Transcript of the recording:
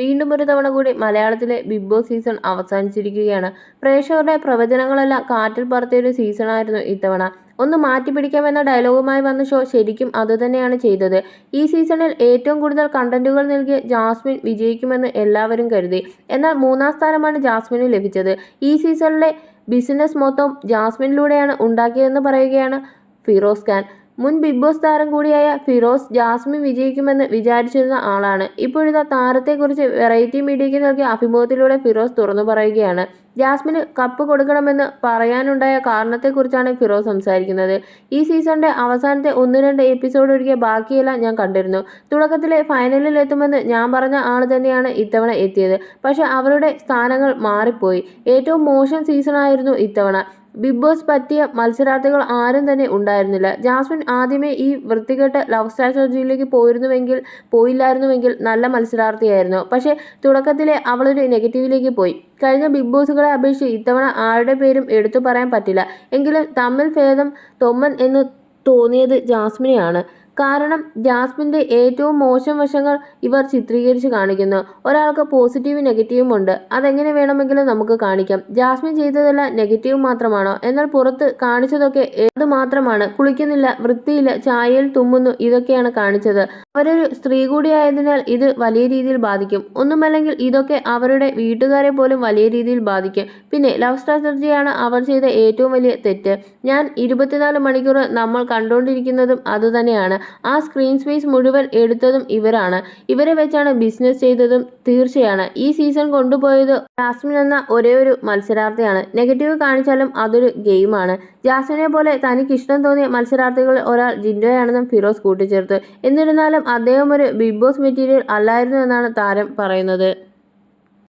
വീണ്ടും ഒരു തവണ കൂടി മലയാളത്തിലെ ബിഗ് ബോസ് സീസൺ അവസാനിച്ചിരിക്കുകയാണ്. പ്രേക്ഷകരുടെ പ്രവചനങ്ങളെല്ലാം കാറ്റിൽ പറത്തിയ ഒരു സീസണായിരുന്നു ഇത്തവണ. ഒന്ന് മാറ്റി മാറ്റിപ്പിടിക്കാമെന്ന ഡയലോഗുമായി വന്ന ഷോ ശരിക്കും അതുതന്നെയാണ് ചെയ്തത്. ഈ സീസണിൽ ഏറ്റവും കൂടുതൽ കണ്ടന്റുകൾ നൽകിയ ജാസ്മിൻ വിജയിക്കുമെന്ന് എല്ലാവരും കരുതി. എന്നാൽ മൂന്നാം സ്ഥാനമാണ് ജാസ്മിന് ലഭിച്ചത്. ഈ സീസണിലെ ബിസിനസ് മൊത്തം ജാസ്മിനിലൂടെയാണ് ഉണ്ടാക്കിയതെന്ന് പറയുകയാണ് ഫിറോസ് ഖാൻ. മുൻ ബിഗ് ബോസ് താരം കൂടിയായ ഫിറോസ് ജാസ്മിൻ വിജയിക്കുമെന്ന് വിചാരിച്ചിരുന്ന ആളാണ്. ഇപ്പോഴിതാ താരത്തെക്കുറിച്ച് വെറൈറ്റി മീഡിയയ്ക്ക് നൽകിയ അഭിമുഖത്തിലൂടെ ഫിറോസ് തുറന്നു പറയുകയാണ്. ജാസ്മിന് കപ്പ് കൊടുക്കണമെന്ന് പറയാനുണ്ടായ കാരണത്തെക്കുറിച്ചാണ് ഫിറോസ് സംസാരിക്കുന്നത്. ഈ സീസണിന്റെ അവസാനത്തെ ഒന്ന് രണ്ട് എപ്പിസോഡ് ഒഴികെ ബാക്കിയെല്ലാം ഞാൻ കണ്ടിരുന്നു. തുടക്കത്തിലെ ഫൈനലിൽ എത്തുമെന്ന് ഞാൻ പറഞ്ഞ ആൾ തന്നെയാണ് ഇത്തവണ എത്തിയത്. പക്ഷെ അവരുടെ സ്ഥാനങ്ങൾ മാറിപ്പോയി. ഏറ്റവും മോശം സീസണായിരുന്നു ഇത്തവണ. ബിഗ് ബോസ് പറ്റിയ മത്സരാർത്ഥികൾ ആരും തന്നെ ഉണ്ടായിരുന്നില്ല. ജാസ്മിൻ ആദ്യമേ ഈ വൃത്തികെട്ട ലവ് സ്ട്രാറ്റജിയിലേക്ക് പോയിരുന്നുവെങ്കിൽ പോയില്ലായിരുന്നുവെങ്കിൽ നല്ല മത്സരാർത്ഥിയായിരുന്നു. പക്ഷേ തുടക്കത്തിലെ അവളൊരു നെഗറ്റീവിലേക്ക് പോയി. കഴിഞ്ഞ ബിഗ് ബോസുകളെ അപേക്ഷിച്ച് ഇത്തവണ ആരുടെ പേരും എടുത്തു പറയാൻ പറ്റില്ല. എങ്കിലും തമ്മിൽ ഭേദം തൊമ്മൻ എന്ന് തോന്നിയത് ജാസ്മിനെയാണ്. കാരണം ജാസ്മിന്റെ ഏറ്റവും മോശം വശങ്ങൾ ഇവർ ചിത്രീകരിച്ച് കാണിക്കുന്നു. ഒരാൾക്ക് പോസിറ്റീവ് നെഗറ്റീവും ഉണ്ട്. അതെങ്ങനെ വേണമെങ്കിലും നമുക്ക് കാണിക്കാം. ജാസ്മിൻ ചെയ്തതെല്ലാം നെഗറ്റീവ് മാത്രമാണോ? എന്നാൽ പുറത്ത് കാണിച്ചതൊക്കെ ഏത് മാത്രമാണ്? കുളിക്കുന്നില്ല വൃത്തിയില്ല ചായയിൽ തുമ്മുന്നു ഇതൊക്കെയാണ് കാണിച്ചത്. അവരൊരു സ്ത്രീ കൂടിയായതിനാൽ ഇത് വലിയ രീതിയിൽ ബാധിക്കും. ഒന്നുമല്ലെങ്കിൽ ഇതൊക്കെ അവരുടെ വീട്ടുകാരെ പോലും വലിയ രീതിയിൽ ബാധിക്കും. പിന്നെ ലവ് സ്ട്രാറ്റജിയാണ് അവർ ചെയ്ത ഏറ്റവും വലിയ തെറ്റ്. ഞാൻ ഇരുപത്തിനാല് മണിക്കൂർ നമ്മൾ കണ്ടുകൊണ്ടിരിക്കുന്നതും അതുതന്നെയാണ്. ആ സ്ക്രീൻ സ്പേസ് മുഴുവൻ എടുത്തതും ഇവരാണ്. ഇവരെ വെച്ചാണ് ബിസിനസ് ചെയ്തതും തീർച്ചയാണ്. ഈ സീസൺ കൊണ്ടുപോയത് ജാസ്മിൻ എന്ന ഒരേ ഒരു മത്സരാർത്ഥിയാണ്. നെഗറ്റീവ് കാണിച്ചാലും അതൊരു ഗെയിമാണ് ജാസ്മിനെ പോലെ തനിക്ക് ഇഷ്ടം തോന്നിയ മത്സരാർത്ഥികളിൽ ഒരാൾ ജിൻഡോയാണെന്നും ഫിറോസ് കൂട്ടിച്ചേർത്തു. എന്നിരുന്നാലും അദ്ദേഹം ഒരു ബിഗ് ബോസ് മെറ്റീരിയൽ അല്ലായിരുന്നു എന്നാണ് താരം പറയുന്നത്.